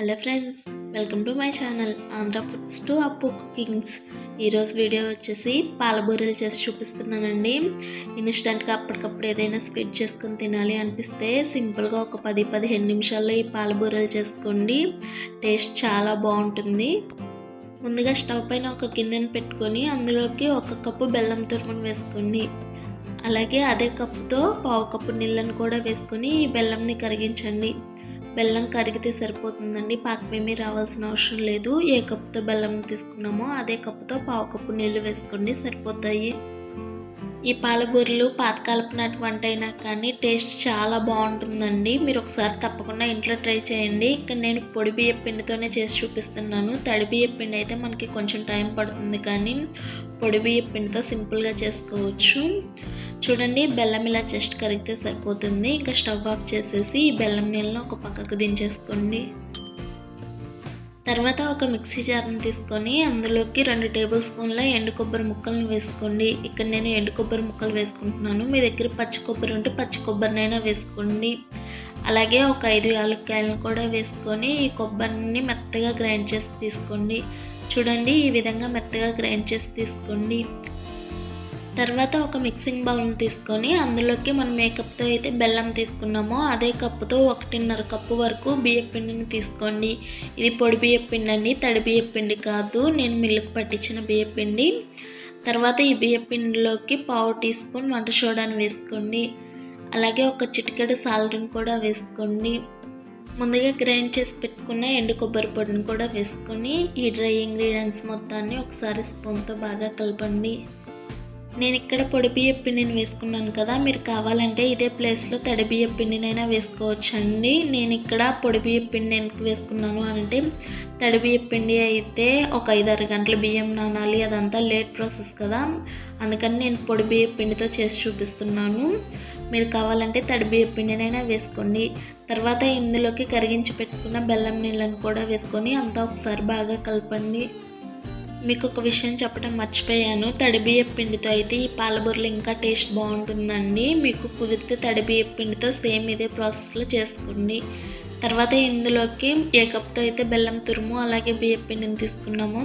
Hello friends welcome to my channel Andhra foods to Appu cookings. ఈరోజు video వచ్చేసి పాలబూరెలు చేసి చూపిస్తున్నానండి. ఇన్స్టెంట్గా అప్పటికప్పుడు ఏదైనా స్వీట్ చేసుకుని తినాలి అనిపిస్తే సింపుల్గా ఒక పది పదిహేను నిమిషాల్లో ఈ పాలబూరెలు చేసుకోండి. టేస్ట్ చాలా బాగుంటుంది. ముందుగా స్టవ్ పైన ఒక గిన్నెను పెట్టుకొని అందులోకి ఒక కప్పు బెల్లం తురుమును వేసుకోండి. అలాగే అదే కప్పుతో పావు కప్పు నీళ్ళను కూడా వేసుకొని ఈ బెల్లంని కరిగించండి. బెల్లం కరిగితే సరిపోతుందండి. పాకమేమీ రావాల్సిన అవసరం లేదు. ఏ కప్పుతో బెల్లం తీసుకున్నామో అదే కప్పుతో పావు కప్పు నీళ్ళు వేసుకోండి సరిపోతాయి. ఈ పాలబూరలు పాతకాలపు నాటి వంట అయినా కానీ టేస్ట్ చాలా బాగుంటుందండి. మీరు ఒకసారి తప్పకుండా ఇంట్లో ట్రై చేయండి. ఇక్కడ నేను పొడి బియ్య పిండితోనే చేసి చూపిస్తున్నాను. తడి బియ్య పిండి అయితే మనకి కొంచెం టైం పడుతుంది కానీ పొడి బియ్య పిండితో సింపుల్గా చేసుకోవచ్చు. చూడండి బెల్లం ఇలా జస్ట్ కరిగితే సరిపోతుంది. ఇంకా స్టవ్ ఆఫ్ చేసేసి ఈ బెల్లం నీళ్ళను ఒక పక్కకు దించేసుకోండి. తర్వాత ఒక మిక్సీ జార్ని తీసుకొని అందులోకి రెండు టేబుల్ స్పూన్ల ఎండు కొబ్బరి ముక్కలను వేసుకోండి. ఇక్కడ నేను ఎండు కొబ్బరి ముక్కలు వేసుకుంటున్నాను. మీ దగ్గర పచ్చి కొబ్బరి ఉంటే పచ్చి కొబ్బరినైనా వేసుకోండి. అలాగే ఒక ఐదు యాలక్కాయలను కూడా వేసుకొని ఈ కొబ్బరిని మెత్తగా గ్రైండ్ చేసి తీసుకోండి. చూడండి ఈ విధంగా మెత్తగా గ్రైండ్ చేసి తీసుకోండి. తర్వాత ఒక మిక్సింగ్ బౌల్ని తీసుకొని అందులోకి మనం ఏ కప్తో అయితే బెల్లం తీసుకున్నామో అదే కప్పుతో ఒకటిన్నర కప్పు వరకు బియ్య పిండిని తీసుకోండి. ఇది పొడి బియ్య పిండి అండి తడి బియ్య పిండి కాదు. నేను మిల్లుకు పట్టించిన బియ్య పిండి. తర్వాత ఈ బియ్య పిండిలోకి పావు టీ స్పూన్ వంట సోడాని వేసుకోండి. అలాగే ఒక చిటికెడు సాల్ట్ని కూడా వేసుకోండి. ముందుగా గ్రైండ్ చేసి పెట్టుకున్న ఎండు కొబ్బరి పొడిని కూడా వేసుకొని ఈ డ్రై ఇంగ్రీడియంట్స్ మొత్తాన్ని ఒకసారి స్పూన్తో బాగా కలపండి. నేను ఇక్కడ పొడి బియ్య పిండిని వేసుకున్నాను కదా మీరు కావాలంటే ఇదే ప్లేస్లో తడి బియ్య పిండినైనా వేసుకోవచ్చు అండి నేను ఇక్కడ పొడి బియ్య పిండి ఎందుకు వేసుకున్నాను అంటే తడి బియ్య పిండి అయితే ఒక ఐదారు గంటల బియ్యం నానాలి అదంతా లేట్ ప్రాసెస్ కదా. అందుకని నేను పొడి బియ్య పిండితో చేసి చూపిస్తున్నాను. మీరు కావాలంటే తడి బియ్య పిండినైనా వేసుకోండి. తర్వాత ఇందులోకి కరిగించి పెట్టుకున్న బెల్లం నీళ్ళను కూడా వేసుకొని అంతా ఒకసారి బాగా కలపండి. మీకు ఒక విషయం చెప్పడం మర్చిపోయాను. తడిబియ్య పిండితో అయితే ఈ పాలబూరలు ఇంకా టేస్ట్ బాగుంటుందండి. మీకు కుదిరితే తడిబియ్య పిండితో సేమ్ ఇదే ప్రాసెస్లో చేసుకోండి. తర్వాత ఇందులోకి ఏ కప్తో అయితే బెల్లం తురుము అలాగే బియ్యపిండిని పిండిని తీసుకున్నామో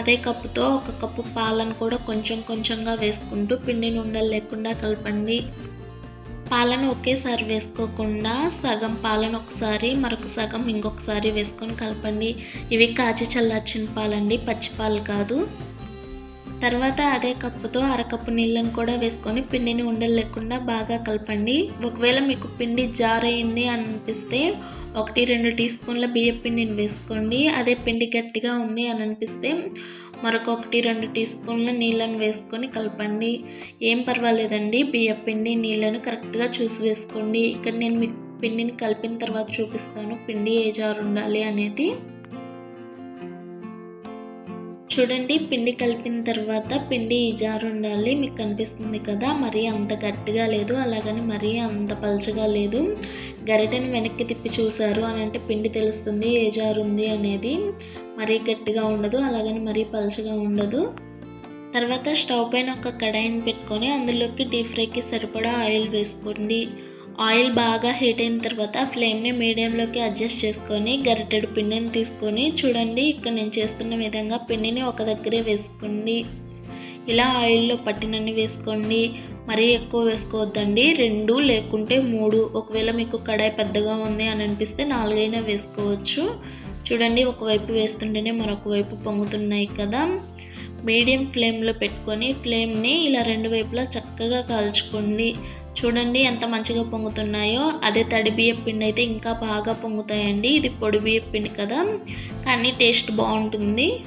అదే కప్పుతో ఒక కప్పు పాలను కూడా కొంచెం కొంచెంగా వేసుకుంటూ పిండిని ఉండలు లేకుండా కలపండి. పాలను ఒకేసారి వేసుకోకుండా సగం పాలను ఒకసారి మరొక సగం ఇంకొకసారి వేసుకొని కలపండి. ఇవి కాచి చల్లార్చిన పాలండి పచ్చి పాలు కాదు. తర్వాత అదే కప్పుతో అరకప్పు నీళ్ళను కూడా వేసుకొని పిండిని ఉండలు లేకుండా బాగా కలపండి. ఒకవేళ మీకు పిండి జారైంది అనిపిస్తే ఒకటి రెండు టీ స్పూన్ల బియ్య పిండిని వేసుకోండి. అదే పిండి గట్టిగా ఉంది అని అనిపిస్తే మరొక ఒకటి రెండు టీ స్పూన్ల నీళ్ళను వేసుకొని కలపండి. ఏం పర్వాలేదండి. బియ్య పిండి నీళ్ళను కరెక్ట్గా చూసి వేసుకోండి. ఇక్కడ నేను మీకు పిండిని కలిపిన తర్వాత చూపిస్తాను. పిండి ఏ జారు ఉండాలి అనేది. చూడండి పిండి కలిపిన తర్వాత పిండి ఈ జారు ఉండాలి. మీకు కనిపిస్తుంది కదా మరీ అంత గట్టిగా లేదు అలాగని మరీ అంత పలచగా లేదు. గరిటెని వెనక్కి తిప్పి చూసారు అని అంటే పిండి తెలుస్తుంది ఏ జారు ఉంది అనేది. మరీ గట్టిగా ఉండదు అలాగని మరీ పలచగా ఉండదు. తర్వాత స్టవ్ పైన ఒక కడాయిని పెట్టుకొని అందులోకి డీప్ ఫ్రైకి సరిపడా ఆయిల్ వేసుకోండి. ఆయిల్ బాగా హీట్ అయిన తర్వాత ఫ్లేమ్ని మీడియంలోకి అడ్జస్ట్ చేసుకొని గరిటెడు పిండిని తీసుకొని చూడండి ఇక్కడ నేను చేస్తున్న విధంగా పిండిని ఒక దగ్గరే వేసుకోండి. ఇలా ఆయిల్లో పట్టినన్ని వేసుకోండి. మరీ ఎక్కువ వేసుకోవద్దండి. రెండు లేకుంటే మూడు. ఒకవేళ మీకు కడాయి పెద్దగా ఉంది అని అనిపిస్తే నాలుగైనా వేసుకోవచ్చు. చూడండి ఒకవైపు వేస్తుంటేనే మరొక వైపు పొంగుతున్నాయి కదా. మీడియం ఫ్లేమ్లో పెట్టుకొని ఫ్లేమ్ని ఇలా రెండు వైపులా చక్కగా కాల్చుకోండి. చూడండి ఎంత మంచిగా పొంగుతున్నాయో. అదే తడి బియ్యం పిండి అయితే ఇంకా బాగా పొంగుతాయండి. ఇది పొడి బియ్యం పిండి కదా. కానీ టేస్ట్ బాగుంటుంది.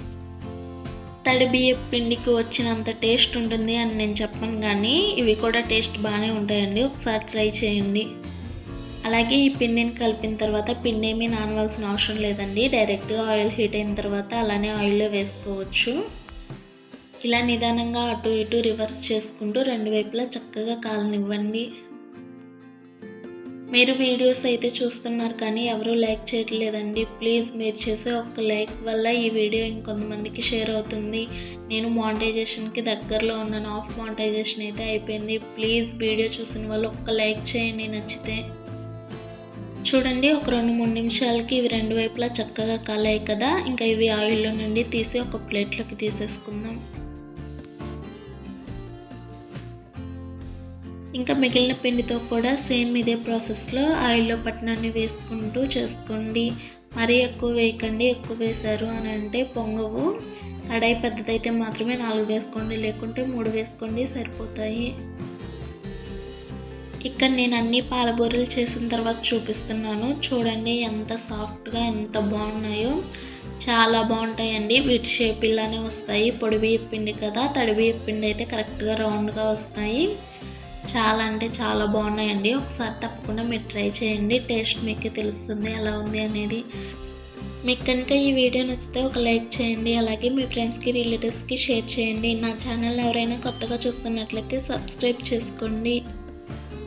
తడి బియ్యం పిండికి వచ్చినంత టేస్ట్ ఉంటుంది అని నేను చెప్పను కానీ ఇవి కూడా టేస్ట్ బాగానే ఉంటాయండి. ఒకసారి ట్రై చేయండి. అలాగే ఈ పిండిని కలిపిన తర్వాత పిండి ఏమీ నానవలసిన అవసరం లేదండి. డైరెక్ట్గా ఆయిల్ హీట్ అయిన తర్వాత అలానే ఆయిల్లో వేసుకోవచ్చు. ఇలా నిదానంగా అటు ఇటు రివర్స్ చేసుకుంటూ రెండు వైపులా చక్కగా కాలనివ్వండి మీరు వీడియోస్ అయితే చూస్తున్నారు కానీ ఎవరూ లైక్ చేయట్లేదండి. ప్లీజ్ మీరు చేసే ఒక లైక్ వల్ల ఈ వీడియో ఇంకొంతమందికి షేర్ అవుతుంది. నేను మానిటైజేషన్కి దగ్గరలో ఉన్నాను. ఆఫ్ మానిటైజేషన్ అయితే అయిపోయింది. ప్లీజ్ వీడియో చూసిన వాళ్ళు ఒక్క లైక్ చేయండి నచ్చితే. చూడండి ఒక రెండు మూడు నిమిషాలకి ఇవి రెండు వైపులా చక్కగా కాలాయి కదా. ఇంకా ఇవి ఆయిల్లో నుండి తీసి ఒక ప్లేట్లోకి తీసేసుకుందాం. ఇంకా మిగిలిన పిండితో కూడా సేమ్ ఇదే ప్రాసెస్లో ఆయిల్లో పట్టణాన్ని వేసుకుంటూ చేసుకోండి. మరీ ఎక్కువ వేయకండి ఎక్కువ వేశారు అని అంటే పొంగవు. కడాయి పెద్దదైతే మాత్రమే నాలుగు వేసుకోండి లేకుంటే మూడు వేసుకోండి సరిపోతాయి. ఇక్కడ నేను అన్ని పాలబూరలు చేసిన తర్వాత చూపిస్తున్నాను. చూడండి ఎంత సాఫ్ట్గా ఎంత బాగున్నాయో. చాలా బాగుంటాయండి. వీటి షేప్ ఇలానే వస్తాయి. పొడి బియ్య పిండి కదా తడి బియ్య పిండి అయితే కరెక్ట్గా రౌండ్గా వస్తాయి. చాలా అంటే చాలా బాగున్నాయండి. ఒకసారి తప్పకుండా మీరు ట్రై చేయండి. టేస్ట్ మీకు తెలుస్తుంది ఎలా ఉంది అనేది. మీకు కనుక ఈ వీడియో నచ్చితే ఒక లైక్ చేయండి. అలాగే మీ ఫ్రెండ్స్కి రిలేటివ్స్కి షేర్ చేయండి. నా ఛానల్ ఎవరైనా కొత్తగా చూస్తున్నట్లయితే సబ్స్క్రైబ్ చేసుకోండి.